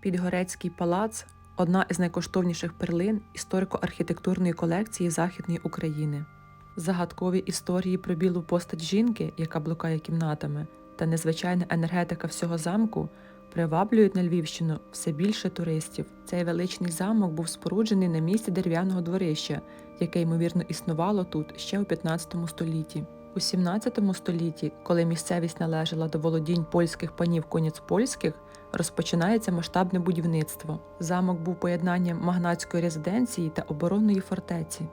Підгорецький палац одна із найкоштовніших перлин історико-архітектурної колекції Західної України. Загадкові історії про білу постать жінки, яка блукає кімнатами, та незвичайна енергетика всього замку приваблюють на Львівщину все більше туристів. Цей величний замок був споруджений на місці дерев'яного дворища, яке ймовірно існувало тут ще у 15 столітті. У 17 столітті, коли місцевість належала до володінь польських панів коніць польських, розпочинається масштабне будівництво. Замок був поєднанням магнатської резиденції та оборонної фортеці.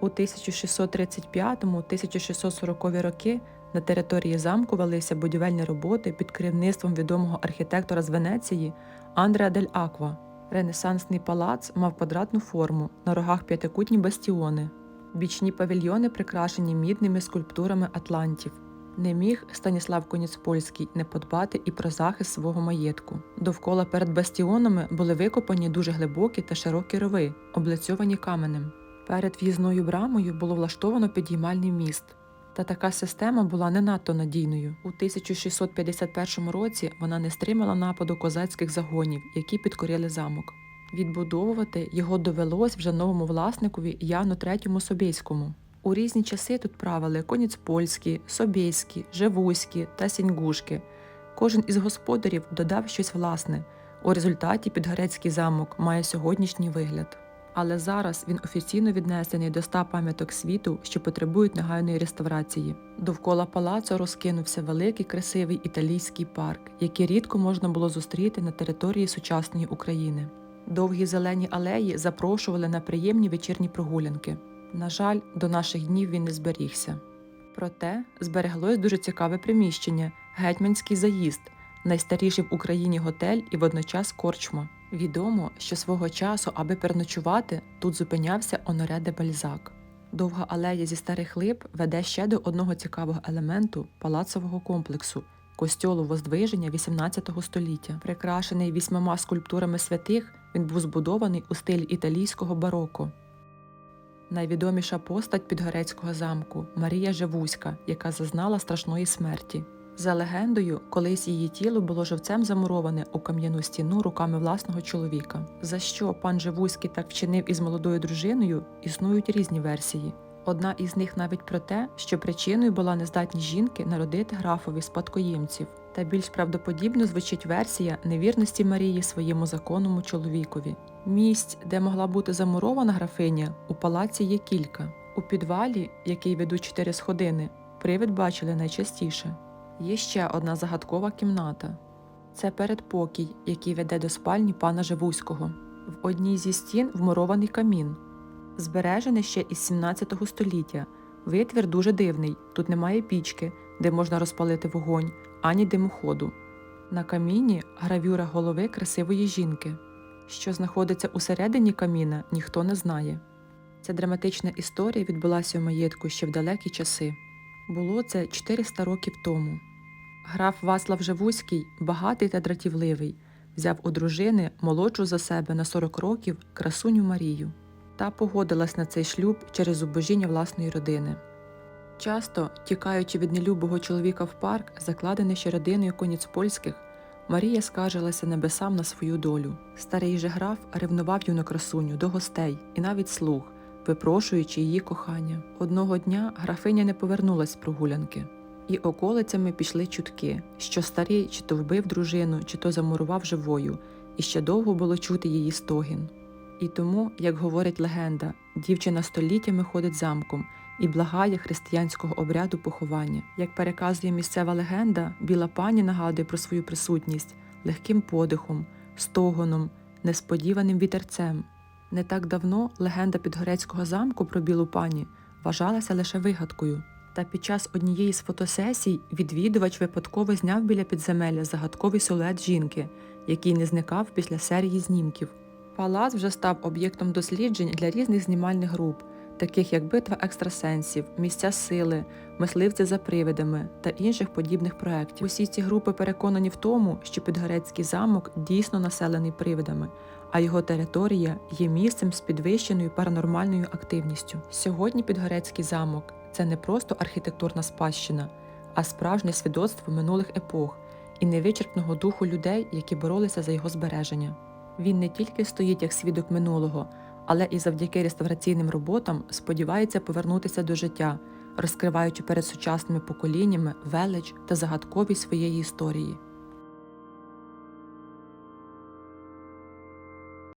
У 1635-1640 роки на території замку велися будівельні роботи під керівництвом відомого архітектора з Венеції Андреа дель Аква. Ренесансний палац мав квадратну форму, на рогах п'ятикутні бастіони. Бічні павільйони прикрашені мідними скульптурами атлантів. Не міг Станіслав Коніцпольський не подбати і про захист свого маєтку. Довкола перед бастіонами були викопані дуже глибокі та широкі рови, облицьовані каменем. Перед в'їзною брамою було влаштовано підіймальний міст. Та така система була не надто надійною. У 1651 році вона не стримала нападу козацьких загонів, які підкорили замок. Відбудовувати його довелось вже новому власникові Яну III Собєському. У різні часи тут правили Коніцпольські, Собєські, Живуські та Сіньгушки. Кожен із господарів додав щось власне. У результаті Підгорецький замок має сьогоднішній вигляд. Але зараз він офіційно віднесений до ста пам'яток світу, що потребують негайної реставрації. Довкола палацу розкинувся великий красивий італійський парк, який рідко можна було зустріти на території сучасної України. Довгі зелені алеї запрошували на приємні вечірні прогулянки. На жаль, до наших днів він не зберігся. Проте збереглось дуже цікаве приміщення гетьманський заїзд, найстаріший в Україні готель і водночас корчма. Відомо, що свого часу, аби переночувати, тут зупинявся Оноре де Бальзак. Довга алея зі старих лип веде ще до одного цікавого елементу палацового комплексу костьолу Воздвиження XVIII століття. Прикрашений вісьмома скульптурами святих, він був збудований у стилі італійського бароко. Найвідоміша постать Підгорецького замку Марія Живуська, яка зазнала страшної смерті. За легендою, колись її тіло було живцем замуроване у кам'яну стіну руками власного чоловіка. За що пан Живуський так вчинив із молодою дружиною, існують різні версії. Одна із них навіть про те, що причиною була нездатність жінки народити графові спадкоємців. Та більш правдоподібно звучить версія невірності Марії своєму законному чоловікові. Місць, де могла бути замурована графиня, у палаці є кілька. У підвалі, який ведуть чотири сходини, привид бачили найчастіше. Є ще одна загадкова кімната. Це передпокій, який веде до спальні пана Живуського. В одній зі стін вмурований камін. Збережений ще із 17 століття. Витвір дуже дивний. Тут немає пічки, де можна розпалити вогонь, ані димоходу. На каміні гравюра голови красивої жінки. Що знаходиться усередині каміна, ніхто не знає. Ця драматична історія відбулася у маєтку ще в далекі часи. Було це 400 років тому. Граф Васлав Живуський, багатий та дратівливий, взяв у дружини молодшу за себе на 40 років красуню Марію та погодилась на цей шлюб через зубожіння власної родини. Часто, тікаючи від нелюбого чоловіка в парк, закладений ще родиною коніцпольських, Марія скаржилася небесам на свою долю. Старий же граф ревнував юну красуню до гостей і навіть слуг, випрошуючи її кохання. Одного дня графиня не повернулась з прогулянки, і околицями пішли чутки, що старий чи то вбив дружину, чи то замурував живою, і ще довго було чути її стогін. І тому, як говорить легенда, дівчина століттями ходить замком і благає християнського обряду поховання. Як переказує місцева легенда, біла пані нагадує про свою присутність легким подихом, стогоном, несподіваним вітерцем. Не так давно легенда Підгорецького замку про білу пані вважалася лише вигадкою. Та під час однієї з фотосесій відвідувач випадково зняв біля підземелля загадковий силует жінки, який не зникав після серії знімків. Палац вже став об'єктом досліджень для різних знімальних груп, таких як битва екстрасенсів, місця сили, мисливці за привидами та інших подібних проєктів. Усі ці групи переконані в тому, що Підгорецький замок дійсно населений привидами, а його територія є місцем з підвищеною паранормальною активністю. Сьогодні Підгорецький замок це не просто архітектурна спадщина, а справжнє свідоцтво минулих епох і невичерпного духу людей, які боролися за його збереження. Він не тільки стоїть як свідок минулого, але і завдяки реставраційним роботам сподівається повернутися до життя, розкриваючи перед сучасними поколіннями велич та загадковість своєї історії.